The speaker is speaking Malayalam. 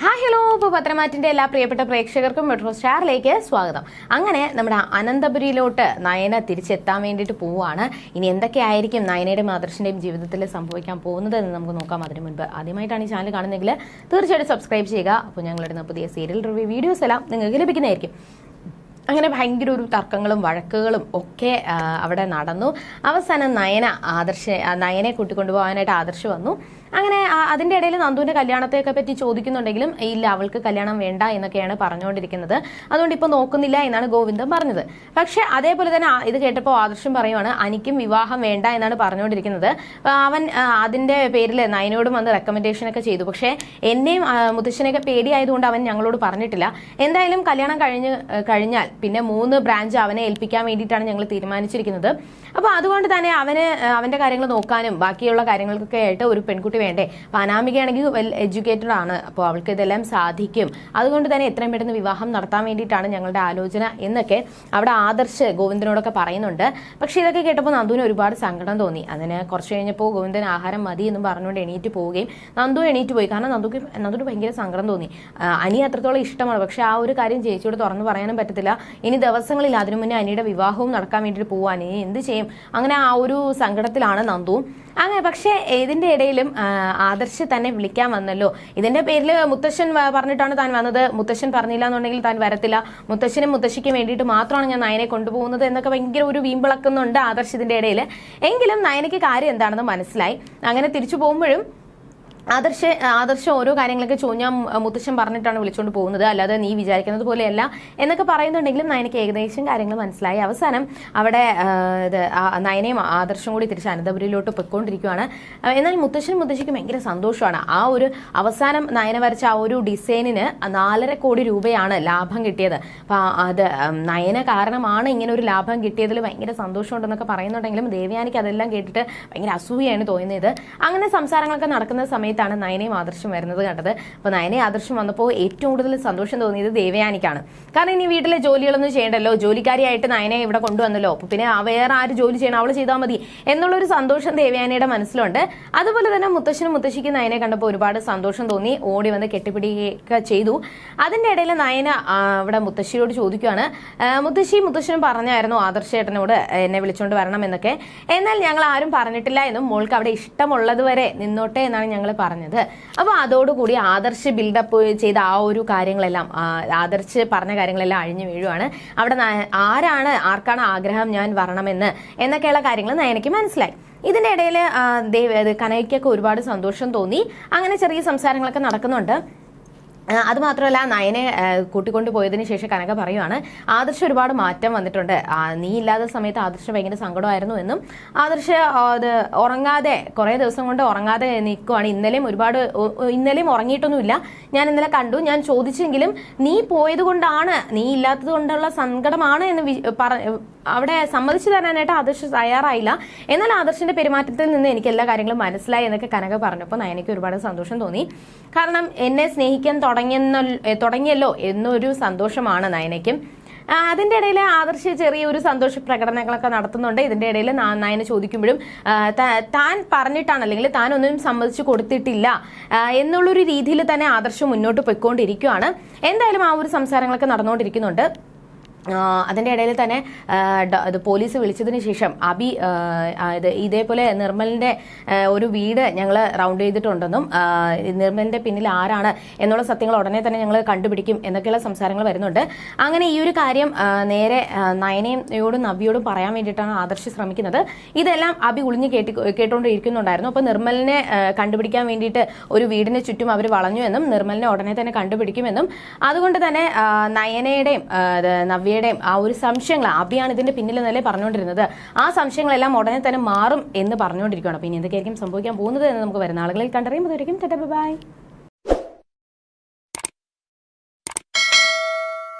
Hi hello. ഇപ്പോൾ പത്രമാറ്റിന്റെ എല്ലാ പ്രിയപ്പെട്ട പ്രേക്ഷകർക്കും മെട്രോ സ്റ്റാറിലേക്ക് സ്വാഗതം. അങ്ങനെ നമ്മുടെ അനന്തപുരിയിലോട്ട് നയന തിരിച്ചെത്താൻ വേണ്ടിയിട്ട് പോവുകയാണ്. ഇനി എന്തൊക്കെയായിരിക്കും നയനയുടെയും ആദർശിന്റെയും ജീവിതത്തിൽ സംഭവിക്കാൻ പോകുന്നത് എന്ന് നമുക്ക് നോക്കാം. അതിന് മുൻപ് ആദ്യമായിട്ടാണ് ഈ ചാനൽ കാണുന്നെങ്കിൽ തീർച്ചയായിട്ടും സബ്സ്ക്രൈബ് ചെയ്യുക. അപ്പോൾ ഞങ്ങളുടെ പുതിയ സീരിയൽ റിവ്യൂ വീഡിയോസ് എല്ലാം നിങ്ങൾക്ക് ലഭിക്കുന്നതായിരിക്കും. അങ്ങനെ ഭയങ്കര ഒരു തർക്കങ്ങളും വഴക്കുകളും ഒക്കെ അവിടെ നടന്നു. അവസാനം നയന ആദർശ നയനെ കൂട്ടിക്കൊണ്ടുപോകാനായിട്ട് ആദർശ് വന്നു. അങ്ങനെ അതിന്റെ ഇടയിൽ നന്ദുവിന്റെ കല്യാണത്തെയൊക്കെ പറ്റി ചോദിക്കുന്നുണ്ടെങ്കിലും ഇല്ല അവൾക്ക് കല്യാണം വേണ്ട എന്നൊക്കെയാണ് പറഞ്ഞുകൊണ്ടിരിക്കുന്നത്. അതുകൊണ്ട് ഇപ്പോൾ നോക്കുന്നില്ല എന്നാണ് ഗോവിന്ദൻ പറഞ്ഞത്. പക്ഷേ അതേപോലെ തന്നെ ഇത് കേട്ടപ്പോൾ ആദർശം പറയുവാണ് അനിക്കും വിവാഹം വേണ്ട എന്നാണ് പറഞ്ഞുകൊണ്ടിരിക്കുന്നത്. അവൻ അതിന്റെ പേരിൽ നയനോടും വന്ന് റെക്കമെൻഡേഷൻ ഒക്കെ ചെയ്തു. പക്ഷേ എന്നെയും മുത്തശ്ശനെയൊക്കെ പേടിയായതുകൊണ്ട് അവൻ ഞങ്ങളോട് പറഞ്ഞിട്ടില്ല. എന്തായാലും കല്യാണം കഴിഞ്ഞ് കഴിഞ്ഞാൽ പിന്നെ മൂന്ന് ബ്രാഞ്ച് അവനെ ഏൽപ്പിക്കാൻ വേണ്ടിയിട്ടാണ് ഞങ്ങൾ തീരുമാനിച്ചിരിക്കുന്നത്. അപ്പോൾ അതുകൊണ്ട് തന്നെ അവന് അവന്റെ കാര്യങ്ങൾ നോക്കാനും ബാക്കിയുള്ള കാര്യങ്ങൾക്കൊക്കെ ആയിട്ട് ഒരു പെൺകുട്ടി വേണ്ടേ? അപ്പോൾ അനാമികയാണെങ്കിൽ വെൽ എഡ്യൂക്കേറ്റഡ് ആണ്. അപ്പോൾ അവൾക്ക് ഇതെല്ലാം സാധിക്കും. അതുകൊണ്ട് തന്നെ എത്രയും പെട്ടെന്ന് വിവാഹം നടത്താൻ വേണ്ടിയിട്ടാണ് ഞങ്ങളുടെ ആലോചന എന്നൊക്കെ അവിടെ ആദർശ് ഗോവിന്ദനോടൊക്കെ പറയുന്നുണ്ട്. പക്ഷേ ഇതൊക്കെ കേട്ടപ്പോൾ നന്ദുവിന് ഒരുപാട് സങ്കടം തോന്നി. അതിന് കുറച്ച് കഴിഞ്ഞപ്പോൾ ഗോവിന്ദൻ ആഹാരം മതി എന്നും പറഞ്ഞുകൊണ്ട് എണീറ്റ് പോവുകയും നന്ദു എണീറ്റ് പോയി. കാരണം നന്ദുക്ക് നന്ദുവിന് ഭയങ്കര സങ്കടം തോന്നി. അനി അത്രത്തോളം ഇഷ്ടമാണ്. പക്ഷെ ആ ഒരു കാര്യം ചേച്ചിയോട് തുറന്നു പറയാനും പറ്റത്തില്ല. ഇനി ദിവസങ്ങളിൽ അതിനു മുന്നേ അനിയുടെ വിവാഹവും നടക്കാൻ വേണ്ടിയിട്ട് പോവാൻ ഇനി എന്ത് ചെയ്യും? അങ്ങനെ ആ ഒരു സങ്കടത്തിലാണ് നന്ദു അങ്ങനെ പക്ഷേ ഇതിന്റെ ഇടയിലും ആദർശ് തന്നെ വിളിക്കാൻ വന്നല്ലോ. ഇതിന്റെ പേരിൽ മുത്തശ്ശൻ പറഞ്ഞിട്ടാണ് താൻ വന്നത്. മുത്തശ്ശൻ പറഞ്ഞില്ല എന്നുണ്ടെങ്കിൽ താൻ വരത്തില്ല. മുത്തശ്ശനും മുത്തശ്ശിക്കും വേണ്ടിയിട്ട് മാത്രമാണ് ഞാൻ നയനെ കൊണ്ടുപോകുന്നത് എന്നൊക്കെ ഭയങ്കര ഒരു വീമ്പിളക്കുന്നുണ്ട് ആദർശ് ഇതിന്റെ ഇടയിൽ എങ്കിലും നയനയ്ക്ക് കാര്യം എന്താണെന്ന് മനസ്സിലായി. അങ്ങനെ തിരിച്ചു പോകുമ്പോഴും ആദർശ ആദർശ ഓരോ കാര്യങ്ങളൊക്കെ ചോദിഞ്ഞാൽ മുത്തശ്ശൻ പറഞ്ഞിട്ടാണ് വിളിച്ചുകൊണ്ട് പോകുന്നത്. അല്ലാതെ നീ വിചാരിക്കുന്നത് പോലെയല്ല. എന്നൊക്കെ പറയുന്നുണ്ടെങ്കിലും നയനയ്ക്ക് ഏകദേശം കാര്യങ്ങൾ മനസ്സിലായി. അവസാനം അവിടെ ഇത് നയനയും ആദർശം കൂടി തിരിച്ച് അനന്തപുരിയിലോട്ട് പൊയ്ക്കൊണ്ടിരിക്കുകയാണ് എന്നാൽ മുത്തശ്ശൻ മുത്തശ്ശിക്കും ഭയങ്കര സന്തോഷമാണ്. ആ ഒരു അവസാനം നയന വരച്ച ആ ഒരു ഡിസൈനിന് നാലര കോടി രൂപയാണ് ലാഭം കിട്ടിയത്. അപ്പം അത് നയന കാരണമാണ് ഇങ്ങനെ ഒരു ലാഭം കിട്ടിയതിൽ ഭയങ്കര സന്തോഷമുണ്ടെന്നൊക്കെ പറയുന്നുണ്ടെങ്കിലും ദേവയാനിക്ക് അതെല്ലാം കേട്ടിട്ട് ഭയങ്കര അസൂയാണ് തോന്നിയത്. അങ്ങനെ സംസാരങ്ങളൊക്കെ നടക്കുന്ന സമയത്താണ് നയനയും ആദർശം വരുന്നത് കണ്ടത്. അപ്പോൾ നയനയും ആദർശം വന്നപ്പോൾ ഏറ്റവും കൂടുതൽ സന്തോഷം തോന്നിയത് ദേവയാനിക്കാണ്. കാരണം ഇനി വീട്ടിലെ ജോലികളൊന്നും ചെയ്യണ്ടല്ലോ? ജോലിക്കാരിയായിട്ട് നയനെ ഇവിടെ കൊണ്ടുവന്നല്ലോ. അപ്പോൾ പിന്നെ വേറെ ആര് ജോലി ചെയ്യണം? അവൾ ചെയ്താൽ മതി. എന്നുള്ളൊരു സന്തോഷം ദേവയാനിയുടെ മനസ്സിലുണ്ട്. അതുപോലെ തന്നെ മുത്തശ്ശനും മുത്തശ്ശിക്കും നയനെ കണ്ടപ്പോൾ ഒരുപാട് സന്തോഷം തോന്നി. ഓടി വന്ന് കെട്ടിപ്പിടിക്കുക ചെയ്തു. അതിന്റെ ഇടയിൽ നയന ഇവിടെ മുത്തശ്ശിയോട് ചോദിക്കുകയാണ് മുത്തശ്ശി മുത്തശ്ശനും പറഞ്ഞായിരുന്നു ആദർശേട്ടനോട്? എന്നെ വിളിച്ചുകൊണ്ട് വരണം എന്നൊക്കെ. എന്നാൽ ഞങ്ങൾ ആരും പറഞ്ഞിട്ടില്ല എന്നും മോൾക്ക് അവിടെ ഇഷ്ടമുള്ളത് വരെ നിന്നോട്ടെ എന്നാണ് ഞങ്ങൾ പറഞ്ഞത്. അപ്പോൾ അതോടുകൂടി ആദർശ് ബിൽഡപ്പ് ചെയ്ത ആ ഒരു കാര്യങ്ങളെല്ലാം ആദർശ് പറഞ്ഞ കാര്യങ്ങളെല്ലാം അഴിഞ്ഞു വീഴുവാണ്. അവിടെ ആരാണ് ആർക്കാണ് ആഗ്രഹം ഞാൻ വരണമെന്ന് എന്നൊക്കെയുള്ള കാര്യങ്ങൾ നയനയ്ക്ക് മനസ്സിലായി. ഇതിന്റെ ഇടയിൽ കനയ്ക്കൊക്കെ ഒരുപാട് സന്തോഷം തോന്നി. അങ്ങനെ ചെറിയ സംസാരങ്ങളൊക്കെ നടക്കുന്നുണ്ട്. ആ, അത് മാത്രമല്ല നയനെ കൂട്ടിക്കൊണ്ട് പോയതിനു ശേഷം കനക പറയുവാണ് ആദർശ് ഒരുപാട് മാറ്റം വന്നിട്ടുണ്ട്. നീ ഇല്ലാത്ത സമയത്ത് ആദർശ് ഭയങ്കര സങ്കടമായിരുന്നു എന്നും. ആദർശ് അത് ഉറങ്ങാതെ കുറേ ദിവസം കൊണ്ട് ഉറങ്ങാതെ നിൽക്കുവാണ്. ഇന്നലെയും ഒരുപാട് ഇന്നലെയും ഉറങ്ങിയിട്ടൊന്നുമില്ല. ഞാൻ ഇന്നലെ കണ്ടു. ഞാൻ ചോദിച്ചെങ്കിലും നീ പോയത് കൊണ്ടാണ് നീ ഇല്ലാത്തത് കൊണ്ടുള്ള സങ്കടമാണ് എന്ന് അവിടെ സമ്മതിച്ചു തരാനായിട്ട് ആദർശ് തയ്യാറായില്ല. എന്നാൽ ആദർശിന്റെ പെരുമാറ്റത്തിൽ നിന്ന് എനിക്ക് എല്ലാ കാര്യങ്ങളും മനസ്സിലായി എന്നൊക്കെ കനക പറഞ്ഞപ്പോൾ നയനയ്ക്ക് ഒരുപാട് സന്തോഷം തോന്നി. കാരണം എന്നെ സ്നേഹിക്കാൻ തുടങ്ങിയെന്ന തുടങ്ങിയല്ലോ എന്നൊരു സന്തോഷമാണ് നയനയ്ക്കും. അതിന്റെ ഇടയിൽ ആദർശ് ചെറിയൊരു സന്തോഷ പ്രകടനങ്ങളൊക്കെ നടത്തുന്നുണ്ട്. ഇതിന്റെ ഇടയിൽ നയന ചോദിക്കുമ്പോഴും താൻ പറഞ്ഞിട്ടാണ് അല്ലെങ്കിൽ താൻ ഒന്നും സമ്മതിച്ചു കൊടുത്തിട്ടില്ല എന്നുള്ളൊരു രീതിയിൽ തന്നെ ആദർശ് മുന്നോട്ട് പോയിക്കൊണ്ടിരിക്കുകയാണ് എന്തായാലും ആ ഒരു സംസാരങ്ങളൊക്കെ നടന്നുകൊണ്ടിരിക്കുന്നുണ്ട്. ആ, അതിന്റെ ഇടയിൽ തന്നെ പോലീസ് വിളിച്ചതിന് ശേഷം അബി ഇത് ഇതേപോലെ നിർമ്മലിന്റെ ഒരു വീട് ഞങ്ങൾ റൗണ്ട് ചെയ്തിട്ടുണ്ടെന്നും നിർമ്മലിന്റെ പിന്നിൽ ആരാണ് എന്നുള്ള സത്യങ്ങൾ ഉടനെ തന്നെ ഞങ്ങൾ കണ്ടുപിടിക്കും എന്നൊക്കെയുള്ള സംസാരങ്ങൾ വരുന്നുണ്ട്. അങ്ങനെ ഈ ഒരു കാര്യം നേരെ നയനയോടും നവ്യോടും പറയാൻ വേണ്ടിയിട്ടാണ് ആദർശ് ശ്രമിക്കുന്നത്. ഇതെല്ലാം അബി ഒളിഞ്ഞ് കേട്ടി കേട്ടുകൊണ്ടിരിക്കുന്നുണ്ടായിരുന്നു അപ്പോൾ നിർമ്മലിനെ കണ്ടുപിടിക്കാൻ വേണ്ടിയിട്ട് ഒരു വീടിന് ചുറ്റും അവർ വളഞ്ഞു എന്നും നിർമ്മലിനെ ഉടനെ തന്നെ കണ്ടുപിടിക്കുമെന്നും. അതുകൊണ്ട് തന്നെ നയനയുടെയും ആ, ഇത് ആ ഒരു സംശയങ്ങൾ അഭിയാണ് ഇതിന്റെ പിന്നിൽ നിന്നല്ലേ പറഞ്ഞുകൊണ്ടിരുന്നത്. ആ സംശയങ്ങളെല്ലാം ഉടനെ തന്നെ മാറും എന്ന് പറഞ്ഞുകൊണ്ടിരിക്കുകയാണ്. പിന്നെ എന്തൊക്കെയായിരിക്കും സംഭവിക്കാൻ പോകുന്നത് എന്ന് നമുക്ക് വരുന്ന ആളുകളിൽ കണ്ടറിയും. കണ്ടറിയുമ്പോൾ ബൈ.